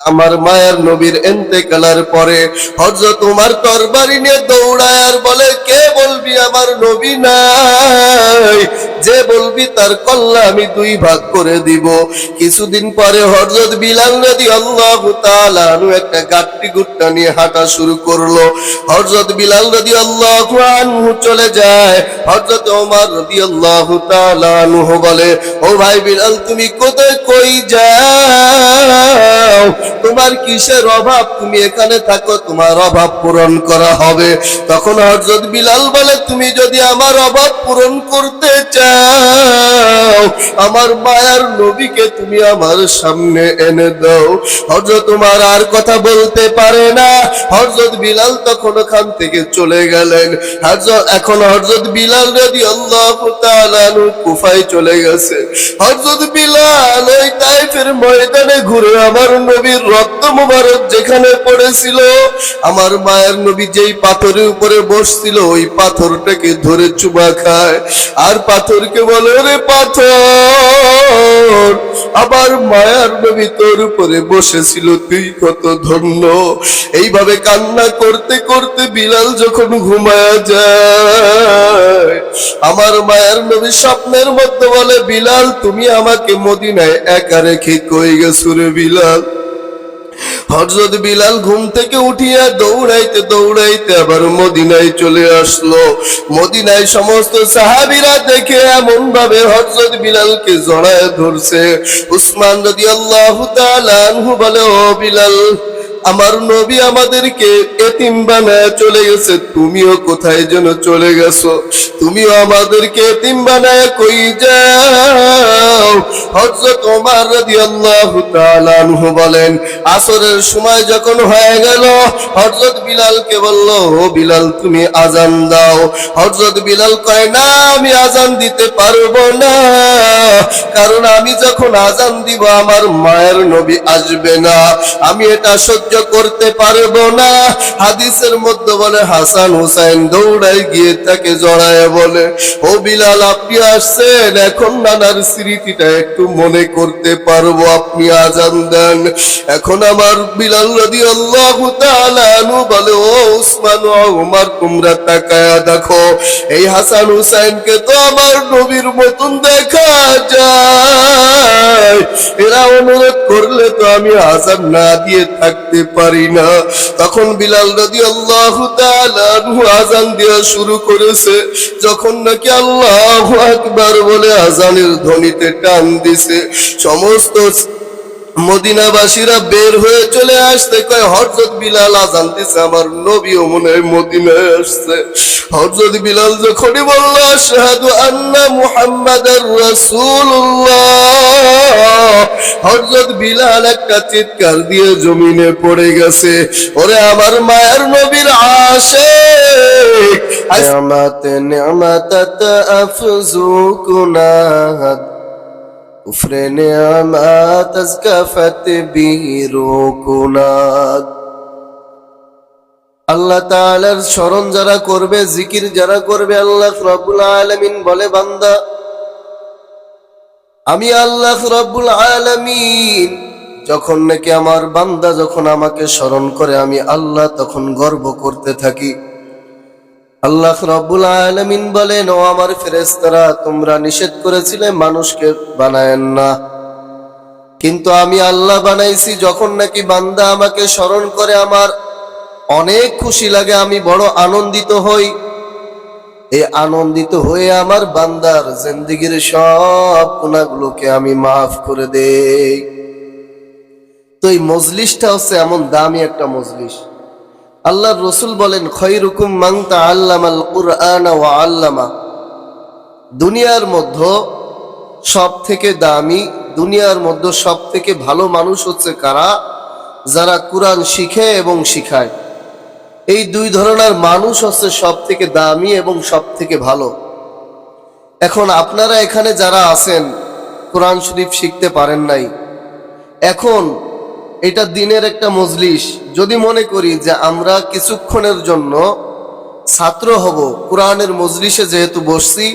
আমার মায়ের নবীর এন্তেকালের পরে হজ তোমার তরবারি নিয়ে দৌড়ায় আর বলে, কে বলবি আমার নবী নাই? যে বলবি তার কল্লা আমি দুই ভাগ করে দিব। কিছুদিন পরে হযরত বিলাল নদী আল্লাহ তাআলাহু একটা গাট্টি গুট্টা নিয়ে হাঁটা শুরু করল। হযরত বিলাল নদী আল্লাহ আনহু চলে যায়। হযরত ওমর রাদিয়াল্লাহু তাআলা আনহু বলে, ও ভাই বিলাল, তুমি কোথায় কই যাও? তোমার কিসের অভাব? তুমি এখানে থাকো, তোমার অভাব পূরণ করা হবে। তখন হযরত বিলাল বলে, তুমি যদি আমার অভাব পূরণ করতে চাও আমার মায়ার নবীকে তুমি আমার সামনে এনে দাও। হযরত তোমার আর কথা বলতে পারে না। হযরত বিলাল তখন ওখান থেকে চলে গেলেন। হযরত এখন হযরত বিলাল তাআলা আনহু কুফায় চলে গেছে। হযরত বিলাল ওই তাইফের ময়দানে ঘুরে আমার নবীর রক্ত মুবারক যেখানে পড়েছিল, আমার মায়ের নবী যেই পাথরের উপরে বসছিল, ওই পাথরটাকে ধরে চুমা খায়। আর পাথরকে বলে রে পাথর আমার মায়ার নবী তোর উপরে বসেছিল, তুই কত ধন্য। এইভাবে কান্না করতে করতে বিলাল যখন ঘুমায়া যায়, আমার মায়ের নবী স্বপ্নের মধ্যে বলে, বিলাল, তুমি আমাকে মদিনায় একা রেখে কই গেছো রে বিলাল? হজরত বিলাল ঘুম থেকে উঠিয়া দৌড়াইতে দৌড়াইতে আবার মদিনায় চলে আসলো। মদিনায় সমস্ত সাহাবিরা দেখে এমন ভাবে হজরত বিলালকে জড়ায় ধরছে। উসমান যদি আল্লাহ বলে, ও বিলাল আমার নবী আমাদেরকে এতিম বানায় চলে গেছে। তুমিও কোথায় যেন চলে গেছো? তুমিও আমাদেরকে এতিম বানায় কই যাও? হযরত ওমর রাদিয়াল্লাহু তাআলা আনহু বলেন, আসরের সময় যখন হয়ে গেল, হযরত বিলালকে বলল, ও বিলাল, তুমি আজান দাও। হযরত বিলাল কয়, না, আমি আজান দিতে পারব না। কারণ আমি যখন আজান দিব, আমার মায়ের নবী আসবে না। আমি এটা সহ্য করতে পারব না। হাদিসের মধ্যে বলে, হাসান হুসাইন দৌড়ায় গিয়ে তাকে জড়ায় বলে, ও বিলাল, আপনি আসছেন? এখন নানার স্মৃতিটা একটু মনে করতে পারব, আপনি আজান দেন। এখন আমার বিলাল নদী আল্লাহ বলে, ও উসমান উমার, তোমরা তাকায়া দেখো। এই হাসান হুসাইনকে তো আমার নবীর মতন দেখা যায়। এরা অনুরোধ করলে তো আমি আজান না দিয়ে থাকতে পারি না। তখন বিলাল নদী আল্লাহ আজান দেওয়া শুরু করেছে। যখন নাকি আল্লাহ একবার বলে আজানের ধ্বনিতে টান দিছে। সমস্ত মদিনাবাসীরা বের হয়ে চলে আসতে কয় হরজত বিলাল আজান আমার নবীও মনে হয় মদিনায় আসছে। হরজত বিলাল যখনই বলল, আশহাদু আন্না মুহাম্মাদার রাসূলুল্লাহ। হরজত বিলাল একটা চিৎকার দিয়ে জমিনে পড়ে গেছে, ওরে আমার মায়ের নবীর আশিক। নিয়ামাত নিয়ামাতাত আফজুকুনাদ كفر نعمات ازكفت به ركنات আল্লাহ তাআলার স্মরণ যারা করবে জিকির যারা করবে আল্লাহ রাব্বুল আলামিন বলে বান্দা আমি আল্লাহ রাব্বুল আলামিন যখন নাকি আমার বান্দা যখন আমাকে স্মরণ করে আমি আল্লাহ তখন গর্ব করতে থাকি আল্লাহ রব্বুল আলমিন বলেন, ও আমার ফেরেস্তারা তোমরা নিষেধ করেছিলে মানুষকে বানায়েন না। কিন্তু আমি আল্লাহ বানাইছি, যখন নাকি বান্দা আমাকে স্মরণ করে আমার অনেক খুশি লাগে, আমি বড় আনন্দিত হই। এ আনন্দিত হয়ে আমার বান্দার জিন্দিগির সব গুণাগুলোকে আমি মাফ করে দেই। তো এই মজলিসটা হচ্ছে এমন দামি একটা মজলিস। আল্লাহর রসুল বলেন, খৈরুকুম মাংতা আল্লামাল কুরআন ওয়া আল্লামা। দুনিয়ার মধ্যে সব থেকে দামি, দুনিয়ার মধ্যে সব থেকে ভালো মানুষ হচ্ছে কারা? যারা কোরআন শিখে এবং শিখায়। এই দুই ধরনের মানুষ হচ্ছে সব থেকে দামি এবং সব থেকে ভালো। এখন আপনারা এখানে যারা আছেন, কোরআন শরীফ শিখতে পারেন নাই। এখন এটা দিনের একটা মজলিস যদি মনে করি যে আমরা কিছুক্ষণের জন্য ছাত্র হব, কোরআনের মজলিসে যেহেতু বসছি,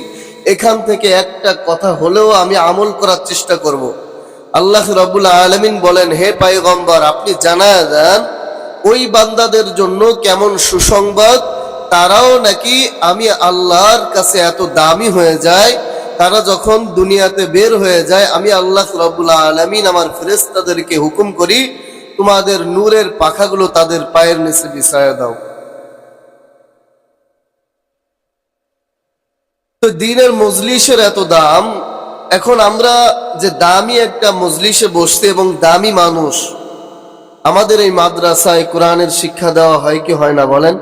এখান থেকে একটা কথা হলেও আমি আমল করার চেষ্টা করব। আল্লাহ রাবুল আলমিন বলেন, হে পাইগম্বর আপনি জানা দেন ওই বান্দাদের জন্য কেমন সুসংবাদ তারাও নাকি আমি আল্লাহর কাছে এত দামি হয়ে যায় তারা যখন দুনিয়াতে বের হয়ে যায়, আমি আল্লাহ রাবুল আলমিন আমার ফেরেস্তাদেরকে হুকুম করি, তোমাদের নূরের পাখাগুলো তাদের পায়ের নিচে বিছায়া দাও। তো দিনের মজলিসের এত দাম, এখন আমরা যে দামি একটা মজলিসে বসতে এবং দামি মানুষ, আমাদের এই মাদ্রাসায় কোরআনের শিক্ষা দেওয়া হয় কি হয় না বলেন?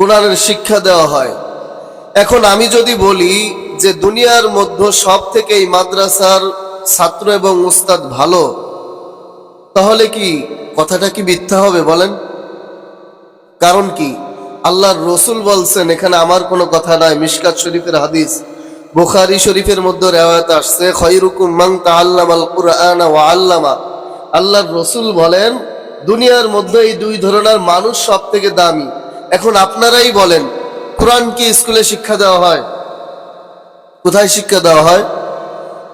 কোরআনের শিক্ষা দেওয়া হয়। এখন আমি যদি বলি যে দুনিয়ার মধ্যে সব থেকে এই মাদ্রাসার ছাত্র এবং উস্তাদ ভালো, তাহলে কি কথাটা কি মিথ্যা হবে বলেন? কারণ কি? আল্লাহর রসুল বলছেন, এখানে আমার কোনো কথা নাই। মিশকাত শরীফের হাদিস, বুখারি শরীফের মধ্যে রেওয়ায়ত আসছে, খয়রুকুম মান তাআল্লামাল কুরআন ওয়া আল্লামা। আল্লাহর রসুল বলেন, দুনিয়ার মধ্যে এই দুই ধরনের মানুষ সব থেকে দামি। এখন আপনারাই বলেন, কোরআন কি স্কুলে শিক্ষা দেওয়া হয়? কোথায় শিক্ষা দেওয়া হয়?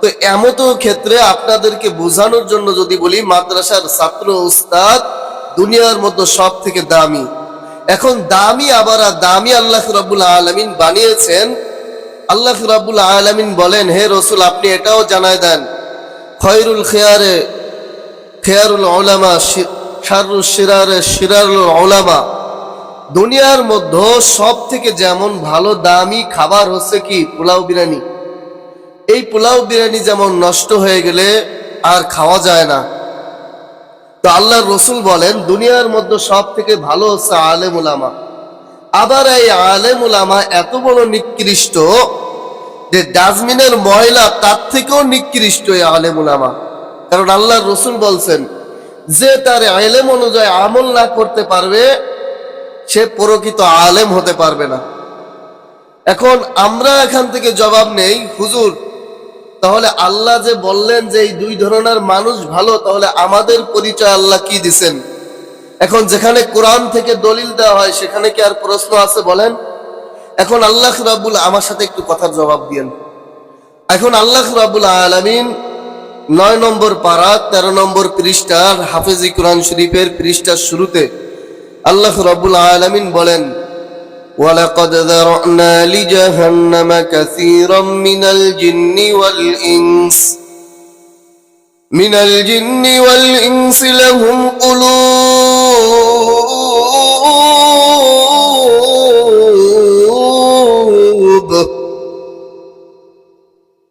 তো এমত ক্ষেত্রে আপনাদেরকে বোঝানোর জন্য যদি বলি, মাদ্রাসার ছাত্র উস্তাদ দুনিয়ার মধ্যে সব থেকে দামি। এখন দামি আবার দামি আল্লাহ রাবুল আলমিন বানিয়েছেন। আল্লাহ রাবুল আলমিন বলেন, হে রসুল, আপনি এটাও জানায় দেন। খয়রুল খেয়ারে, খেয়ারুল ওলামা শারুল শিরারে, শিরারুল ওলামা দুনিয়ার মধ্যে সব থেকে যেমন ভালো দামি খাবার হচ্ছে কি? পোলাও বিরিয়ানি। এই পোলাও বিরিয়ানি যেমন নষ্ট হয়ে গেলে আর খাওয়া যায় না। তো আল্লাহ রসুল বলেন, দুনিয়ার মধ্যে সব থেকে ভালো হচ্ছে আলেম উলামা। আবার এই আলেম উলামা এত বড় নিকৃষ্ট যে ডাস্টবিনের ময়লা তার থেকেও নিকৃষ্ট এই আলেম উলামা। কারণ আল্লাহ রসুল বলছেন, যে তার আলেম অনুযায়ী আমল না করতে পারবে সে প্রকৃত আলেম হতে পারবে না। এখন আমরা এখান থেকে জবাব নেই, হুজুর, তাহলে আল্লাহ যে বললেন যে এই দুই ধরনের মানুষ ভালো, তাহলে আমাদের পরিচয় আল্লাহ কি দিছেন? এখন যেখানে কোরআন থেকে দলিল দেওয়া হয়, সেখানে কি আর প্রশ্ন আছে বলেন? এখন আল্লাহ রাবুল আমার সাথে একটু কথার জবাব দিয়েন। এখন আল্লাহ রাবুল আলমিন নয় নম্বর পারা তেরো নম্বর পৃষ্ঠার হাফেজি কোরআন শরীফের পৃষ্ঠার শুরুতে আল্লাহ রাবুল আলমিন বলেন ولقد ذرأنا لجهنم كثيرا من الجن والإنس من الجن والإنس لهم قلوب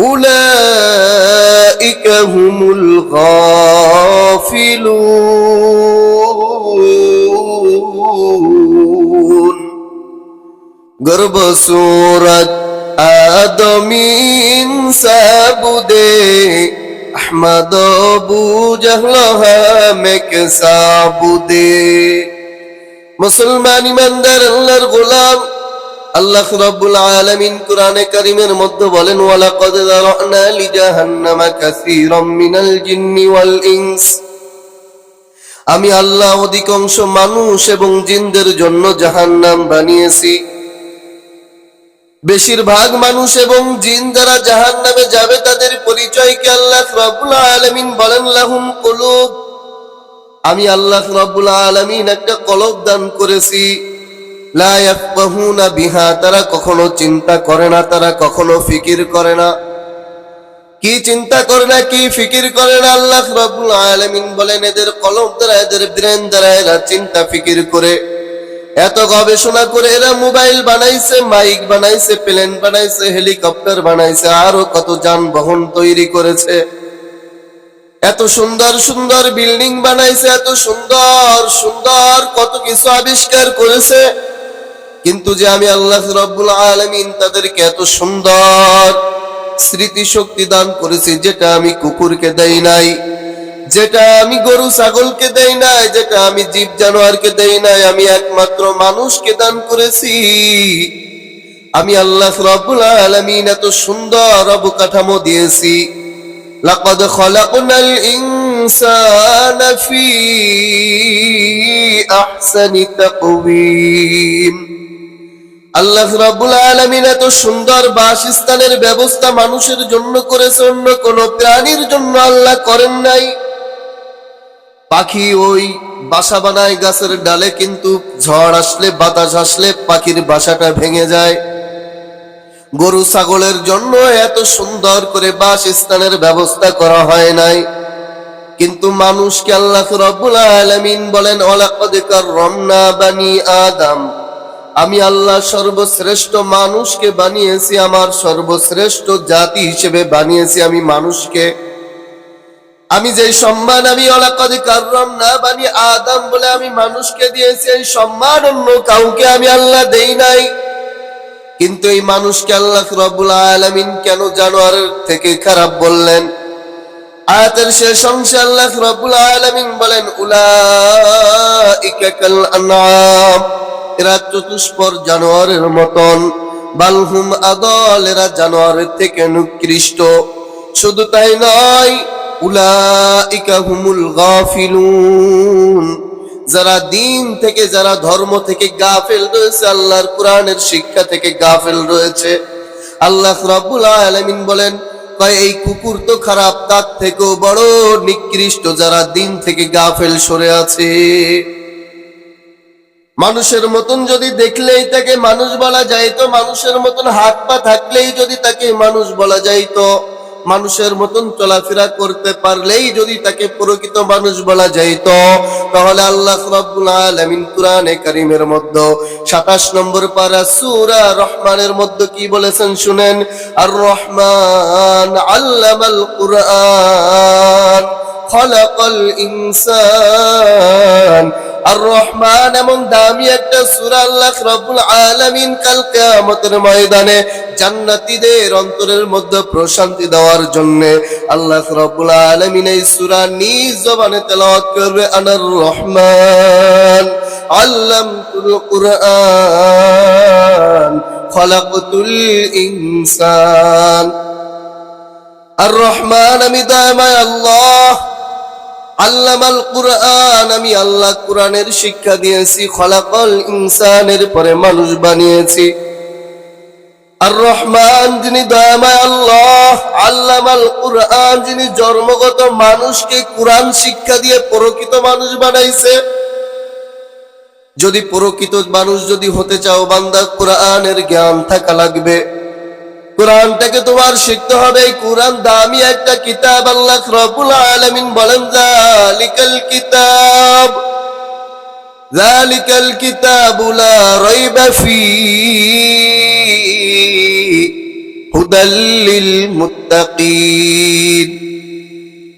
أولئك هم الغافلون. قرب سورة آدم سابدي أحمد أبو جهل هامك مسلماني من دار الله গোলাম আল্লাহ রাব্বুল আলামিন কোরআনে কারীমের মধ্যে বলেন ওয়ালা ওয়ালাকাদ যারানা লিজাহান্নামা কাসীরাম মিনাল জিন্নি ওয়াল ইনস। আমি আল্লাহ অধিকাংশ মানুষ এবং জিনদের জন্য জাহান্নাম বানিয়েছি। বেশিরভাগ মানুষ এবং জিন যারা জাহান্নামে যাবে, তাদের পরিচয়কে আল্লাহ রাব্বুল আলামিন বলেন, লাহুম কুলুব। আমি আল্লাহ রাব্বুল আলামিন একটা কলব দান করেছি। লা ইয়াফকাহুনা বিহা, তারা কখনো চিন্তা করে না, তারা কখনো ফিকির করে না। কি চিন্তা করে না, কি ফিকির করে না, আল্লাহ রাব্বুল আলামিন বলেন, এদের কলম দ্বারা, এদের ব্রেন দ্বারা এরা চিন্তা, ফিকির করে। এত গবেষণা করে এরা মোবাইল বানাইছে, মাইক বানাইছে, প্লেন বানাইছে, হেলিকপ্টার বানাইছে, আরও কত যানবাহন তৈরি করেছে। এত সুন্দর সুন্দর বিল্ডিং বানাইছে, এত সুন্দর সুন্দর কত কিছু আবিষ্কার করেছে। কিন্তু যে আমি আল্লাহ রব্বুল আলমিন তাদেরকে এত সুন্দর স্মৃতি শক্তি দান করেছি, যেটা আমি কুকুরকে দেই নাই, যেটা আমি গরু ছাগলকে দেই নাই, যেটা আমি জীব জানোয়ারকে দেই নাই, আমি একমাত্র মানুষকে দান করেছি। আমি আল্লাহ রাব্বুল আলমিন এত সুন্দর অবকাঠামো দিয়েছি। লাকাদ খলাকনাল ইনসানা ফি আহসানি তাকওয়িম। আল্লাহ রাব্বুল আলামিন এত সুন্দর বাসস্থানের ব্যবস্থা মানুষের জন্য করেছে, অন্য কোন প্রাণীর জন্য আল্লাহ করেন নাই। পাখি ওই বাসা বানায় গাছের ডালে, কিন্তু ঝড় আসলে, বাতাস আসলে, পাখির বাসাটা ভেঙে যায়। গরু, ছাগলের জন্য এত সুন্দর করে বাসস্থানের ব্যবস্থা করা হয় নাই। কিন্তু মানুষকে আল্লাহ রাব্বুল আলামিন বলেন, ওয়ালাকাদ কাররামনা বানি আদম। আমি আল্লাহ সর্বশ্রেষ্ঠ মানুষকে বানিয়েছি, আমার সর্বশ্রেষ্ঠ জাতি হিসেবে বানিয়েছি আমি মানুষকে। আমি যে সম্মান আমি অলাকদ কাররাম না বানি আদম বলে আমি মানুষকে দিয়েছি, এই সম্মান অন্য কাউকে আমি আল্লাহ দেই নাই। কিন্তু এই মানুষকে আল্লাহ রব্বুল আলামিন কেন জানোয়ারের থেকে খারাপ বললেন? আয়াতের শেষ অংশে আল্লাহ রব্বুল আলামিন বলেন, উলাইকা কাল আনআম এরা চতুষ্পর জানোয়ারের মতন। বালহুম আদল, এরা জানোয়ারের থেকে নিকৃষ্ট। শুধু তাই নয়, উলাইকা হুমুল গাফিলুন। যারা দিন থেকে, যারা ধর্ম থেকে গাফেল রয়েছে, আল্লাহর কোরআনের শিক্ষা থেকে গাফেল রয়েছে। আল্লাহ রাব্বুল আলামিন বলেন এই কুকুর তো খারাপ, তার থেকেও বড় নিকৃষ্ট যারা দিন থেকে গাফেল সরে আছে। মানুষের মতন যদি দেখলেই তাকে মানুষ বলা যাইতো, মানুষের মতন হাত পা থাকলেই যদি তাকে মানুষ বলা যাইতো। মানুষের মতন চলাফেরা করতে পারলেই যদি তাকে প্রকৃত মানুষ বলা যাইতো তাহলে আল্লাহ রাব্বুল আলামিন কোরআনে কারীমের মধ্যে 27 নম্বর পারা সূরা রহমানের মধ্যে কি বলেছেন শুনেন? আর রহমান আল্লামাল কুরআন, খলাকাল ইনসান আর রহমান এমন দামি একটা সূরা আল্লাহ রাব্বুল আলামিন কাল কিয়ামতের ময়দানে জান্নাতীদের অন্তরের মধ্যে প্রশান্তি দেওয়ার জন্য আল্লাহ রাব্বুল আলামিন এই সূরা নিজ জবানে তেলাওয়াত করবে আনার রহমান আল্লামতুল কুরআন, খলাকতুল ইনসান। আর রহমান আমি দয়াময় আল্লাহ আল্লামাল কুরআন, আমি আল্লাহ কোরআনের শিক্ষা দিয়েছি, খলাকল ইনসানের পরে মানুষ বানিয়েছি। আর রহমান যিনি দয়াময় আল্লাহ, আল্লামাল কুরআন যিনি জন্মগত মানুষকে কোরআন শিক্ষা দিয়ে প্রকৃত মানুষ বানাইছে। যদি প্রকৃত মানুষ যদি হতে চাও, বান্দা, কোরআনের জ্ঞান থাকা লাগবে। কোরআনটাকে তোমার শিখতে হবে। এই কোরআন দামি একটা কিতাব, আল্লাহ রবুল আলামিন বলেন, জালিকাল কিতাব জালিকাল কিতাব লা রাইবা ফি হুদাল মুত্তাকিন।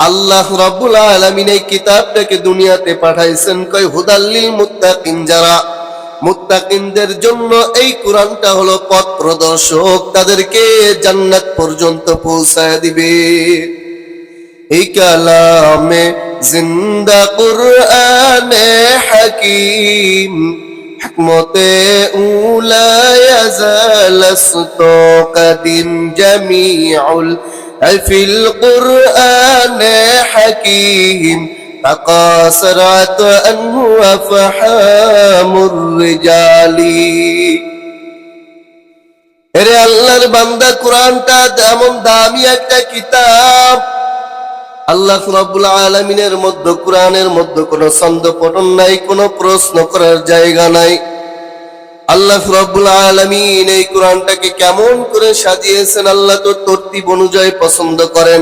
আল্লাহ রাব্বুল আলামিন এই কিতাবটাকে দুনিয়াতে পাঠাইছেন। কই হুদাল্লিল মুত্তাকিন যারা মুত্তাকিনদের জন্য এই কোরআনটা হলো পথ প্রদর্শক। তাদেরকে জান্নাত পর্যন্ত পৌঁছায় দিবে। এই কালামে জিন্দা কুরআনে হাকিম, হাকমতে উলা ইয়াজালাস্ত কাদিম জামিউল ফিল কুরআনে হাকিম। تقاصرت أنه أفحام الرجال এরে আল্লাহর বান্দা কোরআনটা এমন দামি একটা কিতাব আল্লাহ রাব্বুল আলামিনের মধ্যে কোরআনের মধ্যে কোনো ছন্দ পঠন নাই কোনো প্রশ্ন করার জায়গা নাই আল্লাহ রাব্বুল আলামিন এই কোরআনটাকে কেমন করে সাজিয়েছেন আল্লাহ তো তরতিব অনুযায়ী পছন্দ করেন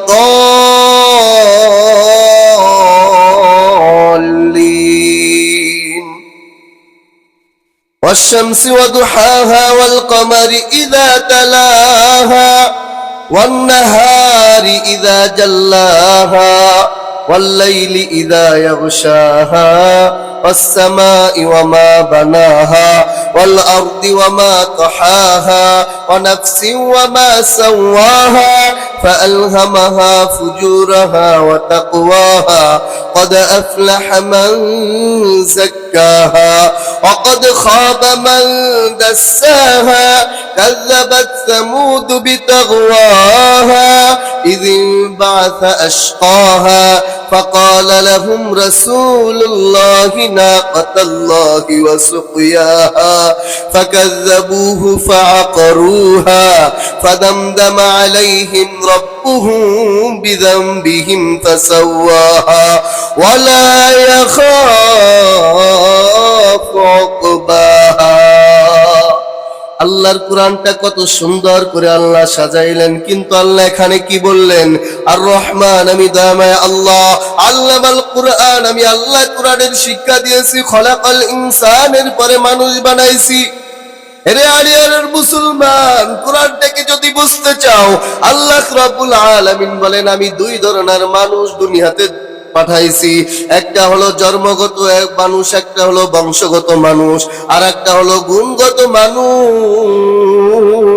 والشمس وضحاها والقمر إذا تلاها والنهار إذا جلاها والليل إذا يغشاها والسماء وما بناها والأرض وما طحاها ونفس وما سواها فألهمها فجورها وتقواها قد أفلح من زكاها وقد خاب من دساها كذبت ثمود بتغواها إذ انبعث أشقاها فقال لهم رسول الله ناقة الله وسقياها فكذبوه فعقروها فدمدم عليهم ربهم بذنبهم فسواها ولا يخاف عقباها আল্লাহর কোরআনটা কত সুন্দর করে আল্লাহ সাজাইলেন। কিন্তু আল্লাহ এখানে কি বললেন? আর রহমান আমি দয়াময় আল্লাহ। আল্লাহ কোরআন, আমি আল্লাহ কোরআনের শিক্ষা দিয়েছি, খলাকাল ইনসানের পরে মানুষ বানাইছি। এরে আলিয়ার মুসলমান, কোরআনটাকে যদি বুঝতে চাও, আল্লাহ রাব্বুল আলামিন বলেন, আমি দুই ধরনের মানুষ দুনিয়াতে পাঠাইছি। একটা হলো জন্মগত এক মানুষ, একটা হলো বংশগত মানুষ আর একটা হলো গুণগত মানুষ।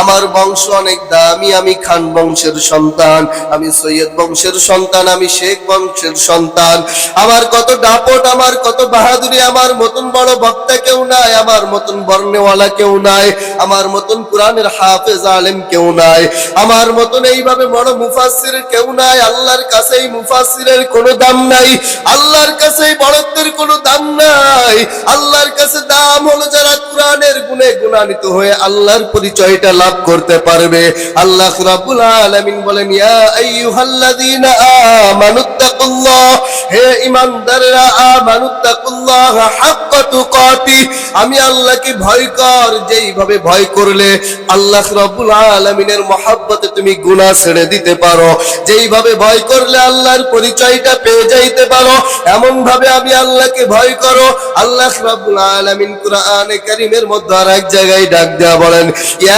আমার বংশ অনেক দামি, আমি খান বংশের সন্তান, আমি সৈয়দ বংশের সন্তান, আমি শেখ বংশের সন্তান। আমার কত ডাপট আমার কত বাহাদুরি, আমার মতন বড় বক্তা কেউ নাই, আমার মতন বর্ণেওয়ালা কেউ নাই, আমার মতন কোরআনের হাফেজ আলেম কেউ নাই, আমার মতন এইভাবে বড় মুফাসির কেউ নাই, আল্লাহর কাছে মুফাসিরের কোনো দাম নাই, আল্লাহর কাছে বড়ত্বের কোনো দাম নাই, আল্লাহর কাছে দাম হলো যারা কোরআনের গুণে গুণান্বিত হয়ে আল্লাহর পরিচয়টা লাভ করতে পারবে। আল্লাহ রাব্বুল আলামিন বলেন হে আমি আল্লাহকে ভয় কর, যেইভাবে ভয় করলে আল্লাহ তুমি ছেড়ে দিতে পারো। যেইভাবে ভয় করলে আল্লাহর পরিচয়টা পেয়ে যাইতে পারো এমন ভাবে আমি আল্লাহকে ভয় করো। আল্লাহ রাব্বুল আলামিন কোরআনে কারীমের মধ্যে আর এক জায়গায় ডাক দেওয়া বলেন, ইয়া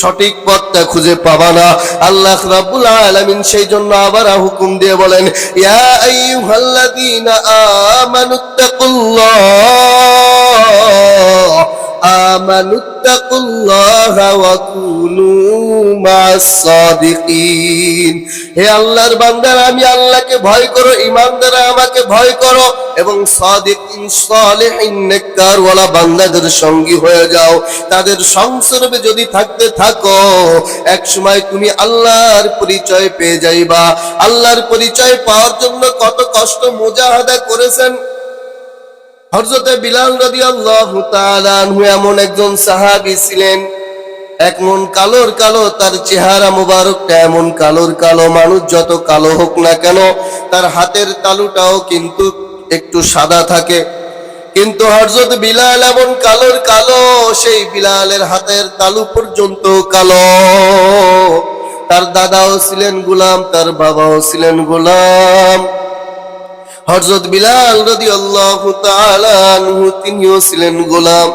সঠিক পথটা খুঁজে পাবা না। আল্লাহ রাব্বুল আলামিন সেই জন্য আবার হুকুম দিয়ে বলেন, ইয়া আইয়ুহাল্লাযীনা আমানুত্তাকুল্লাহ আমানুত্তাকুল্লাহ ওয়া কুনু মা'আস সাদিকিন। হে আল্লাহর বান্দারা, আমি আল্লাহকে ভয় করো ইমানদারা আমাকে ভয় করো এবং সাদিকিন, সালেহিন, নেককারওয়ালা বান্দাদের সঙ্গী হয়ে যাও। তাদের সংসর্গে যদি থাকতে থাকো এক সময় তুমি আল্লাহর পরিচয় পেয়ে যাইবা। আল্লাহর পরিচয় পাওয়ার জন্য কত কষ্ট মুজাহাদা করেছেন হযরতে বিলাল তাআলা আনহু এমন একজন সাহাবি ছিলেন, এক মন কালোর কালো, তার চেহারা মুবারকটা এমন কালোর কালো, মানুষ যত কালো হোক না কেন, তার হাতের তালুটাও কিন্তু একটু সাদা থাকে। কিন্তু হযরত বিলাল এমন কালোর কালো, সেই বিলালের হাতের তালু পর্যন্ত কালো। তার দাদাও ছিলেন গোলাম, তার বাবাও ছিলেন গোলাম। হযরত বিলাল তাআলা আনহু তিনিও ছিলেন গোলাম।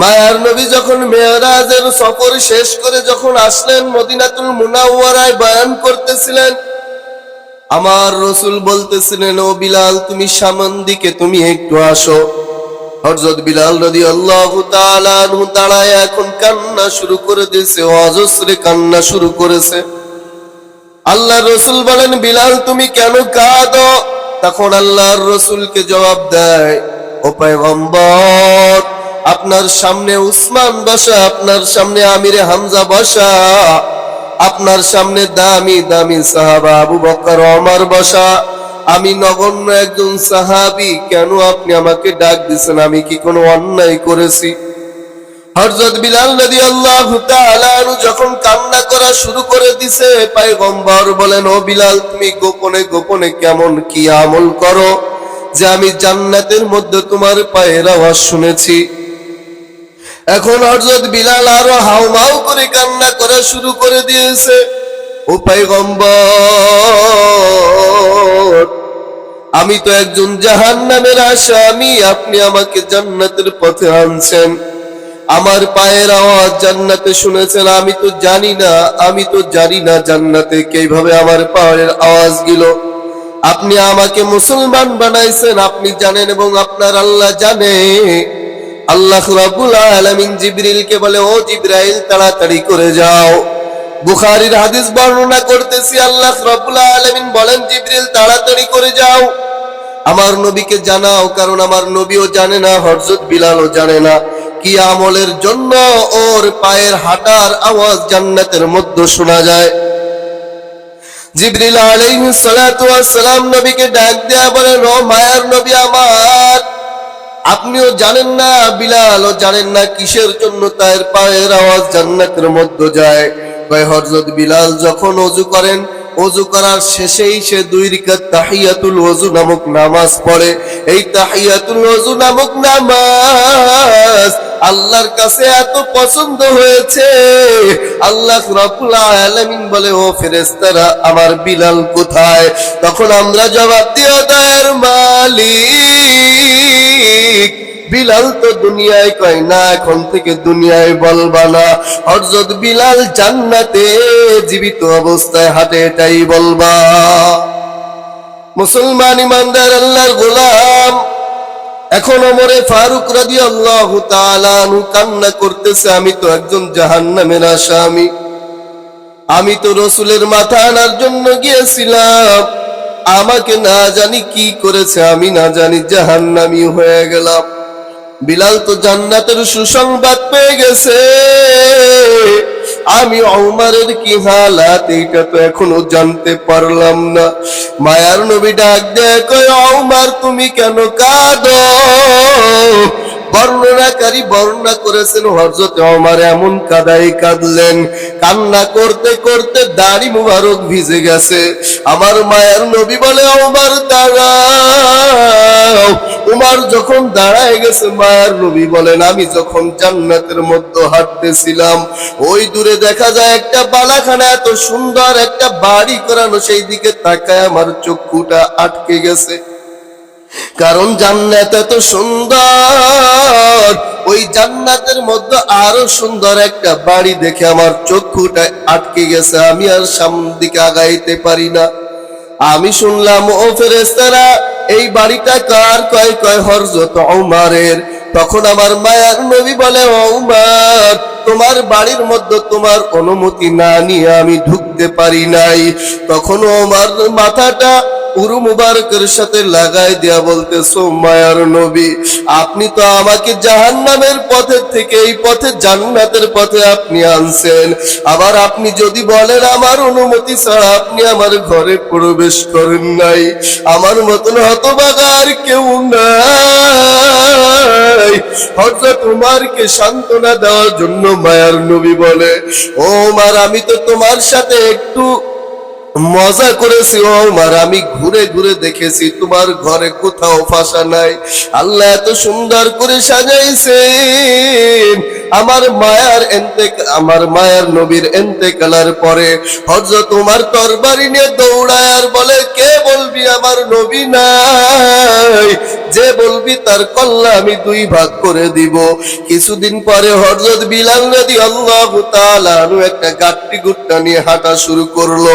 মায়ার নবী যখন মেয়রাজের সফর শেষ করে যখন আসলেন, মদিনাতুল মুনাওয়ারায় বয়ান করতেছিলেন, আমার রসুল বলতেছিলেন, ও বিলাল, তুমি সামন দিকে, তুমি একটু আসো। হযরত বিলাল তাআলা আনহু দাঁড়ায় এখন কান্না শুরু করে দিয়েছে, অজস্রে কান্না শুরু করেছে। আল্লাহ রসুল বলেন, বিলাল, তুমি কেন কাঁদো? তখন আল্লাহর রসুলকে জবাব দেয়, ও পয়গম্বর, আপনার সামনে উসমান বসা, আপনার সামনে আমিরে হামজা বসা, আপনার সামনে দামি দামি সাহাবা আবু বকর, ওমর বসা। আমি নগণ্য একজন সাহাবি, কেন আপনি আমাকে ডাক দিছেন? আমি কি কোনো অন্যায় করেছি? হযরত বিলাল নদী তাআলা আনহু যখন কান্না করা শুরু করে দিছে, পয়গম্বর বলেন, ও বিলাল, তুমি গোপনে গোপনে কেমন কি আমল করো? যে আমি জান্নাতের মধ্যে তোমার পায়ের আওয়াজ শুনেছি। এখন হযরত বিলাল আরও হাউমাউ করে কান্না করা শুরু করে দিয়েছে। ও পয়গম্বর, আমি তো একজন জাহান জাহান্নামের আসামি, আপনি আমাকে জান্নাতের পথে আনছেন। আমার পায়ের আওয়াজ জান্নাতে শুনেছেন, আমি তো জানি না, আমি তো জানি না জান্নাতে কীভাবে আমার পায়ের আওয়াজ গেল আপনি আমাকে মুসলমান বানাইছেন, আপনি জানেন এবং আপনার আল্লাহ জানে। আল্লাহ রাব্বুল আলামিন জিবরিলকে বলে, ও জিব্রাইল, তাড়াতাড়ি করে যাও। বুখারীর হাদিস বর্ণনা করতেছি, আল্লাহ রাব্বুল আলামিন বলেন, জিবরিল, তাড়াতাড়ি করে যাও। আমার নবীকে জানাও, কারণ আমার নবীও জানে না, হযরত বিলালও জানে না। কি আমলের জন্য ওর পায়ের হাঁটার আওয়াজ জান্নাতের মধ্যে শোনা যায়। জিবরিল আলাইহিস সালাতু আপনিও জানেন না বিলালও জানেন না কিসের জন্য তার পায়ের আওয়াজ জান্নাতের মধ্যে যায়? কয় বিলাল যখন ওযু করেন ওযু করার শেষেই সে দুই রিকাত তাহিয়াতুল ওযু নামক নামাজ পড়ে। এই তাহিয়াতুল ওযু নামক নামাজ আল্লাহর কাছে এত পছন্দ হয়েছে। আল্লাহ আলামিন বলে, ও ফেরেস্তারা আমার বিলাল কোথায়? তখন আমরা জবাব দিও দয়ার মালিক। বিলাল তো দুনিয়ায় কয়, না, এখন থেকে দুনিয়ায় বলবা না। হযরত বিলাল জান্নাতে জীবিত অবস্থায় হাতে এটাই বলবা। মুসলমান ইমানদার, আল্লাহর গোলাম। এখন ওমরে ফারুক রাদিয়াল্লাহু আল্লাহ আনহু কান্না করতেছে, আমি তো একজন জাহান্নামের আসামি। আমি তো রসুলের মাথা আনার জন্য গিয়েছিলাম। আমাকে না জানি কি করেছে, আমি না জানি জাহান্নামি হয়ে গেলাম। বিলাল তো জান্নাতের সুসংবাদ পেয়ে গেছে। আমি অমারের কি হালাত, এইটা তো এখনও জানতে পারলাম না। মায়ার নবী ডাক দেয়, কয়, অমার, তুমি কেন কাঁদো? বর্ণনাকারী বর্ণনা করেছেন হযরত ওমর, এমন কাদাই কাঁদলেন। কান্না করতে করতে দাড়ি মুবারক ভিজে গেছে। আমার মায়ের নবী বলে, ওমর, দাঁড়াও। উমার যখন দাঁড়ায় গেছে, মায়ের নবী বলেন, আমি যখন জান্নাতের মধ্যে হাঁটতেছিলাম, ওই দূরে দেখা যায় একটা বালাখানা, এত সুন্দর একটা বাড়ি করানো, সেই দিকে তাকায় আমার চক্ষুটা আটকে গেছে। কারণ জান্নাত এত সুন্দর। ওই জান্নাতের মধ্যে আরও সুন্দর একটা বাড়ি দেখে আমার চক্ষুটা আটকে গেছে, আমি আর সামনের দিকে আগাইতে পারি না। আমি শুনলাম, ও ফেরেস্তারা এই বাড়িটা কার? কয় কয় হরজত ওমারের তখন আমার মায়ার নবী বলে ওমার তোমার বাড়ির মধ্যে তোমার অনুমতি না নিয়ে আমি ঢুকতে পারি নাই। তখন ওমার মাথাটা পুরো মুবারকের সাথে লাগাই দেয়া বলতেছো, মায়ার নবী, আপনি তো আমাকে জাহান্নামের পথের থেকে এই পথে জান্নাতের পথে আপনি আনছেন। আবার আপনি যদি বলেন, আমার অনুমতি ছাড়া আপনি আমার ঘরে প্রবেশ করেন নাই। আমার মতন হতবাগার কেউ নাই। হযরত উমারকে সান্ত্বনা দেওয়ার জন্য মায়ার নবী বলে, ও মার আমি তো তোমার সাথে একটু মজা করেছি, ওমার। আমি ঘুরে ঘুরে দেখেছি, তোমার ঘরে কোথাও ফাঁসা নাই। আল্লাহ এত সুন্দর করে সাজাইছেন। আমার মায়ার এন্তে আমার মায়ার নবীর এন্তেকালার পরে হযরত তোমার তরবারি নিয়ে দৌড়ায় আর বলে, কে বলবি আমার নবী নাই? যে বলবি তার কল্লা আমি দুই ভাগ করে দিব। কিছুদিন পরে হযরত বিলাল নদী আল্লাহ একটা গাট্টি গুট্টা নিয়ে হাঁটা শুরু করল।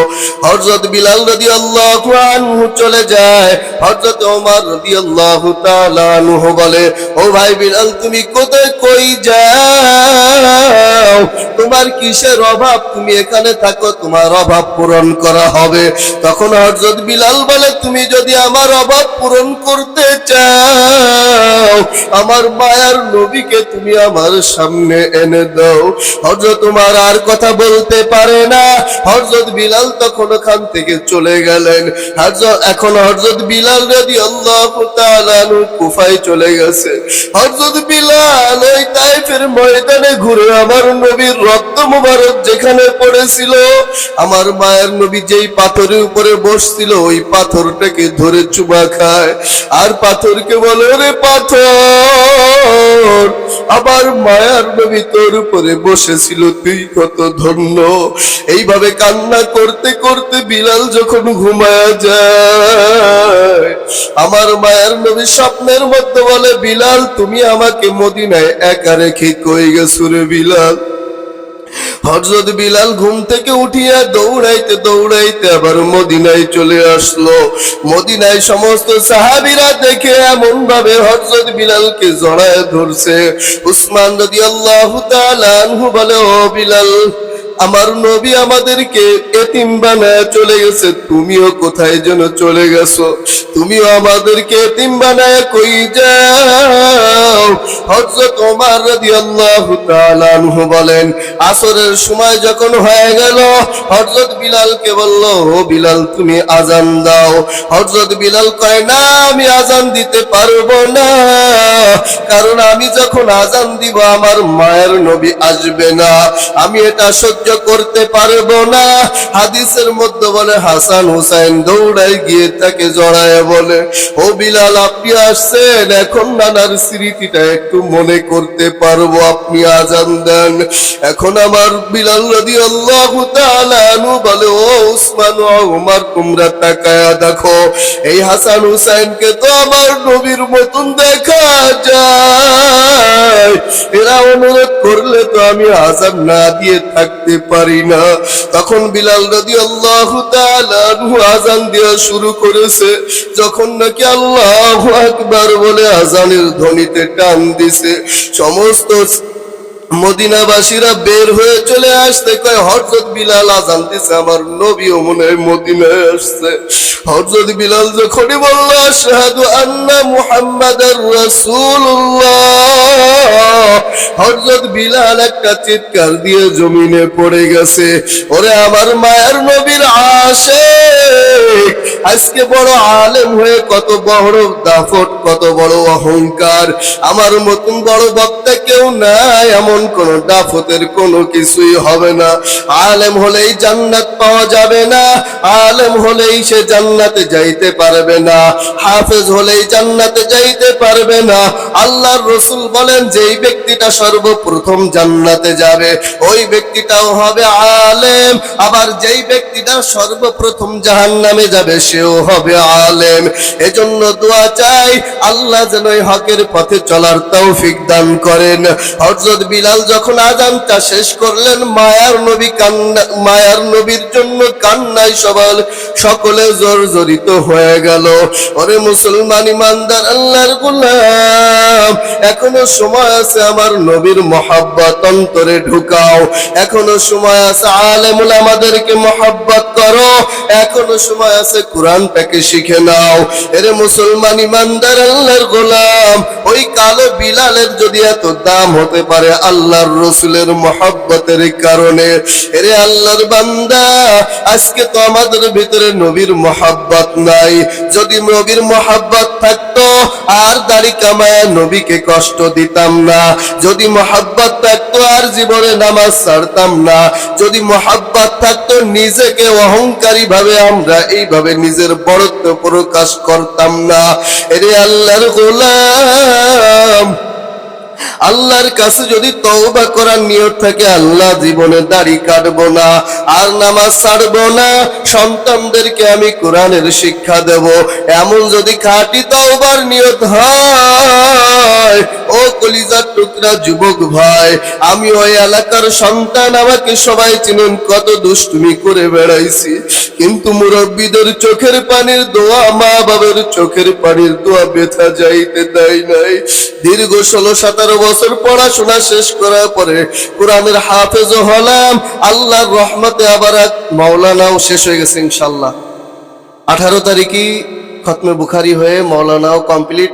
হযরত বিলাল রাদিয়াল্লাহু আনহু চলে যায়। হযরত ওমর রাদিয়াল্লাহু তাআলা আনহু বলে, ও ভাই বিলাল, তুমি কোথায়, কই যাও? তোমার কিসের অভাব? তুমি এখানে থাকো, তোমার অভাব পূরণ করা হবে। তখন হযরত বিলাল বলে, তুমি যদি আমার অভাব পূরণ করতে চাও, আমার মায়ার নবীকে তুমি আমার সামনে এনে দাও। হযরত তোমার আর কথা বলতে পারে না। হযরত বিলাল তখন ওখান থেকে চলে গেলেন। এখন হযরত বিলাল তাআলা আনহু কুফায় চলে গেছে। হযরত বিলাল ওই তাইফের ময়দানে ঘুরে আমার নবীর রক্ত মুবারক যেখানে পড়েছিল, আমার মায়ের নবী যেই পাথরের উপরে বসছিল, ওই পাথরটাকে ধরে চুমা খায়। আর পাথরকে বলে রে পাথর, আমার মায়ার নবী তোর উপরে বসেছিল, তুই কত ধন্য। এইভাবে কান্না করতে করতে বিলাল যখন ঘুমায়া যায়, আমার মায়ের নবী স্বপ্নের মধ্যে বলে, বিলাল, তুমি আমাকে মদিনায় একা রেখে কই গেছো বিলাল? হজরত বিলাল ঘুম থেকে উঠিয়া দৌড়াইতে দৌড়াইতে আবার মদিনায় চলে আসলো। মদিনায় সমস্ত সাহাবিরা দেখে এমন ভাবে হজরত বিলালকে জড়ায় ধরছে। উসমান রদি আল্লাহ বলে, ও বিলাল আমার নবী আমাদেরকে এতিম বানায় চলে গেছে, তুমিও কোথায় যেন চলে গেছো? তুমিও আমাদেরকে এতিম বানায় কই যাও? হযরত ওমর রাদিয়াল্লাহু তাআলা আনহু বলেন, আসরের সময় যখন হয়ে গেল, হযরত বিলালকে বলল, ও বিলাল, তুমি আজান দাও। হযরত বিলাল কয়, না, আমি আজান দিতে পারব না। কারণ আমি যখন আজান দিব, আমার মায়ের নবী আসবে না। আমি এটা সহ্য করতে পারব না। হাদিসের মধ্যে বলে, হাসান হুসাইন দৌড়াই গিয়ে তাকে জড়ায় বলে, ও বিলাল, আপনি আসছেন? এখন নানার স্মৃতিটা একটু মনে করতে পারব, আপনি আজান দেন। এখন আমার বিলাল রদি আল্লাহ বলে, ও উসমান, ও উমার, তোমরা তাকায়া দেখো। এই হাসান হুসাইনকে তো আমার নবীর মতন দেখা যায়। এরা অনুরোধ করলে তো আমি আজান না দিয়ে থাকতে পারি না। তখন বিলাল রদি আল্লাহ আজান দেওয়া শুরু করেছে। যখন নাকি আল্লাহ আকবার বলে আজানের ধ্বনিতে টান দিছে। সমস্ত মদিনাবাসীরা বের হয়ে চলে আসতে কয় হরজত বিলাল আজান দিছে আমার নবীও মনে হয় মদিনায় আসছে। হরজত বিলাল যখনই বলল, আশহাদু আন্না মুহাম্মাদার রাসূলুল্লাহ। হরজত বিলাল একটা চিৎকার দিয়ে জমিনে পড়ে গেছে। ওরে আমার মায়ের নবীর আশেক, আজকে বড় আলেম হয়ে কত বড় দাফট, কত বড় অহংকার। আমার মতন বড় বক্তা কেউ নাই, এমন কোন দাফতের কোনো কিছুই হবে না। আলেম হলেই জান্নাত পাওয়া যাবে না, আলেম হলেই সে জান্নাতে যাইতে পারবে না, হাফেজ হলেই জান্নাতে যাইতে পারবে না। আল্লাহর রসুল বলেন, যেই ব্যক্তিটা সর্বপ্রথম জান্নাতে যাবে, ওই ব্যক্তিটাও হবে আলেম। আবার যেই ব্যক্তিটা সর্বপ্রথম জাহান্নামে যাবে, সেও হবে আলেম। এজন্য দোয়া চাই, আল্লাহ যেন হকের পথে চলার তৌফিক দান করেন। হযরত বিলাল যখন আজানটা শেষ করলেন, মায়ার নবী কান্না, মায়ার নবীর জন্য কান্নায় সবাল সকলে জর্জরিত হয়ে গেল। ওরে মুসলমান ইমানদার, আল্লাহর গোলাম, এখনও সময় আছে আমার নবীর মহাব্বত অন্তরে ঢুকাও। এখনও সময় আছে আলেমুল আমাদেরকে মহাব্বত করো। এখনও সময় আছে কোরআনটাকে শিখে নাও। এরে মুসলমান ইমানদার, আল্লাহর গোলাম, ওই কালো বিলালের যদি এত দাম হতে পারে আল্লাহর রসুলের মহাব্বতের কারণে, এরে আল্লাহর বান্দা, আজকে তো আমাদের ভিতরে নবীর মহাব্বত নাই। যদি নবীর মহাব্বত থাকতো, আর দাড়ি কামায় নবীকে কষ্ট দিতাম না। যদি মহাব্বত থাকতো, আর জীবনে নামাজ ছাড়তাম না। যদি মহাব্বত থাকতো, নিজেকে অহংকারী ভাবে আমরা এইভাবে নিজের বড়ত্ব প্রকাশ করতাম না। এরে আল্লাহর গোলাম আল্লাহর কাছে যদি তওবা করার নিয়ত থাকে, আল্লাহ জীবনে দাড়ি কাটবো না, আর নামাজ ছাড়বো না। সন্তানদেরকে আমি কোরআনের শিক্ষা দেব। এমন যদি খাঁটি তওবার নিয়ত হয়, ও কলিজার টুকরা যুবক ভাই, আমি ওই এলাকার সন্তান, আমাকে সবাই চিনেন, কত দুষ্টুমি করে বেড়াইছি। কিন্তু মুরব্বীদের চোখের পানির দোয়া মা বাবার চোখের পানির দোয়া বেথা যাইতে দেয় নাই। দীর্ঘ ষোলো, সতেরো বছর পড়াশোনা শেষ করার পরে কোরআনের হাফেজ হলাম। আল্লাহর রহমতে আবার এক মাওলানাও শেষ হয়ে গেছে ইনশাল্লাহ আঠারো তারিখই খতমে বুখারি হয়ে মাওলানাও কমপ্লিট